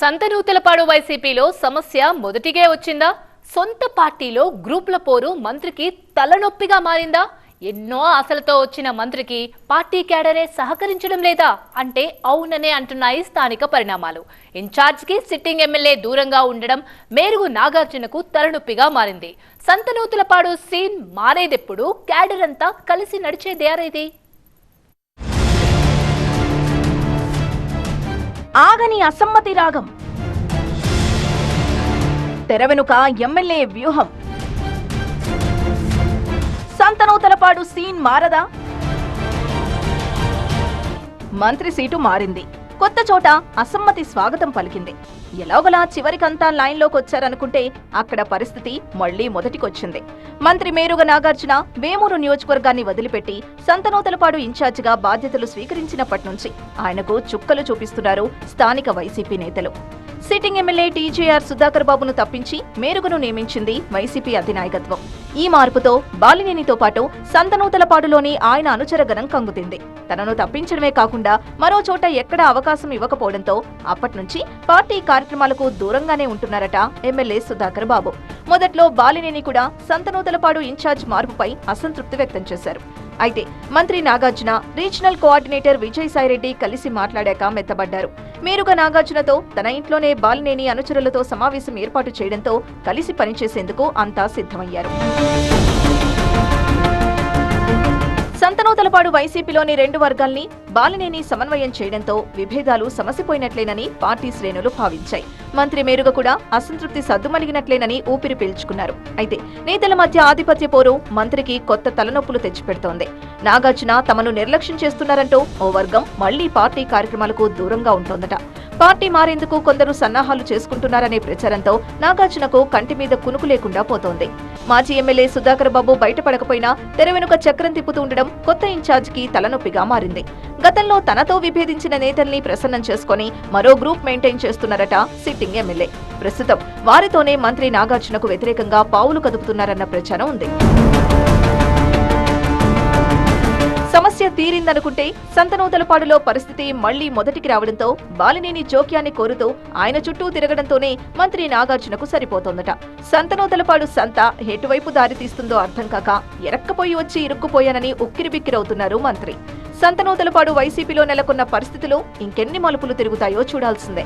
సంతనూతలపాడు వైసీపీలో సమస్య మొదటిగే వచ్చిందా? సొంత పార్టీలో గ్రూప్ల పోరు మంత్రికి తలనొప్పిగా మారిందా? ఎన్నో ఆశలతో వచ్చిన మంత్రికి పార్టీ క్యాడరే సహకరించడం లేదా? అంటే అవుననే అంటున్నాయి స్థానిక పరిణామాలు. ఇన్ఛార్జ్కి సిట్టింగ్ ఎమ్మెల్యే దూరంగా ఉండడం మేరుగు నాగార్జునకు తలనొప్పిగా మారింది. సంతనూతులపాడు సీన్ మారేదెప్పుడు క్యాడర్ అంతా కలిసి నడిచేదేరేది ఆగని అసమ్మతి రాగం. తెరవెనుక ఎమ్మెల్యే వ్యూహం. సంతనూతలపాడు సీన్ మారదా? మంత్రి సీటు మారింది. కొత్త చోట అసమ్మతి స్వాగతం పలికింది. ఎలాగలా చివరికంతా లైన్లోకి వచ్చారనుకుంటే అక్కడ పరిస్థితి మళ్ళీ మొదటికొచ్చింది. మంత్రి మేరుగ నాగార్జున వేమూరు నియోజకవర్గాన్ని వదిలిపెట్టి సంతనూతలపాడు ఇన్ఛార్జిగా బాధ్యతలు స్వీకరించినప్పటి నుంచి ఆయనకు చుక్కలు చూపిస్తున్నారు స్థానిక వైసీపీ నేతలు. సిట్టింగ్ ఎమ్మెల్యే టీజేఆర్ సుధాకర్ బాబును తప్పించి మేరుగును నియమించింది వైసీపీ అధినాయకత్వం. ఈ మార్పుతో బాలినేనితో పాటు సంతనూతలపాడులోని ఆయన అనుచరగణం కంగుతింది. తనను తప్పించడమే కాకుండా మరో చోట ఎక్కడా అవకాశం ఇవ్వకపోవడంతో అప్పట్నుంచి పార్టీ కార్యక్రమాలకు దూరంగానే ఉంటున్నారట ఎమ్మెల్యే సుధాకర్ బాబు. మొదట్లో బాలినేని కూడా సంతనూతలపాడు ఇన్ఛార్జ్ మార్పుపై అసంతృప్తి వ్యక్తం చేశారు. అయితే మంత్రి నాగార్జున రీజనల్ కోఆర్డినేటర్ విజయసాయిరెడ్డి కలిసి మాట్లాడాక మెత్తబడ్డారు. మేరుగా నాగార్జునతో తన ఇంట్లోనే బాలినేని అనుచరులతో సమావేశం ఏర్పాటు చేయడంతో కలిసి పనిచేసేందుకు అంతా సిద్ధమయ్యారు. సంతనూతలపాడు వైసీపీలోని రెండు వర్గాల్ని బాలినేని సమన్వయం చేయడంతో విభేదాలు సమసిపోయినట్లేనని పార్టీ శ్రేణులు భావించాయి. మంత్రి మేరుగా కూడా అసంతృప్తి సద్దుమలిగినట్లేనని ఊపిరి పీల్చుకున్నారు. అయితే నేతల మధ్య ఆధిపత్య పోరు మంత్రికి కొత్త తలనొప్పులు తెచ్చిపెడుతోంది. నాగార్జున తమను నిర్లక్ష్యం చేస్తున్నారంటూ ఓ వర్గం మళ్ళీ పార్టీ కార్యక్రమాలకు దూరంగా ఉంటోందట. పార్టీ మారేందుకు కొందరు సన్నాహాలు చేసుకుంటున్నారనే ప్రచారంతో నాగార్జునకు కంటి మీద కునుకు లేకుండా పోతోంది. మాజీ ఎమ్మెల్యే సుధాకర్ బాబు బయటపడకపోయినా తెర వెనుక చక్రం తిప్పుతూ ఉండడం కొత్త ఇన్ఛార్జికి తలనొప్పిగా మారింది. గతంలో తనతో విభేదించిన నేతల్ని ప్రసన్నం చేసుకుని మరో గ్రూప్ మెయింటైన్ చేస్తున్నారట సిట్టింగ్ ఎమ్మెల్యే. ప్రస్తుతం వారితోనే మంత్రి నాగార్జునకు వ్యతిరేకంగా పావులు కదుపుతున్నారన్న ప్రచారం ఉంది. సమస్య తీరిందనుకుంటే సంతనూతలపాడులో పరిస్థితి మళ్ళీ మొదటికి రావడంతో బాలినేని జోక్యాన్ని కోరుతూ ఆయన చుట్టూ తిరగడంతోనే మంత్రి నాగార్జునకు సరిపోతోందట. సంతనూతలపాడు సంత ఎటువైపు దారి తీస్తుందో అర్థం కాక ఎరక్కపోయి వచ్చి ఇరుక్కుపోయానని ఉక్కిరిబిక్కిరవుతున్నారు మంత్రి. సంతనూతలపాడు వైసీపీలో నెలకొన్న పరిస్థితులు ఇంకెన్ని మలుపులు తిరుగుతాయో చూడాల్సిందే.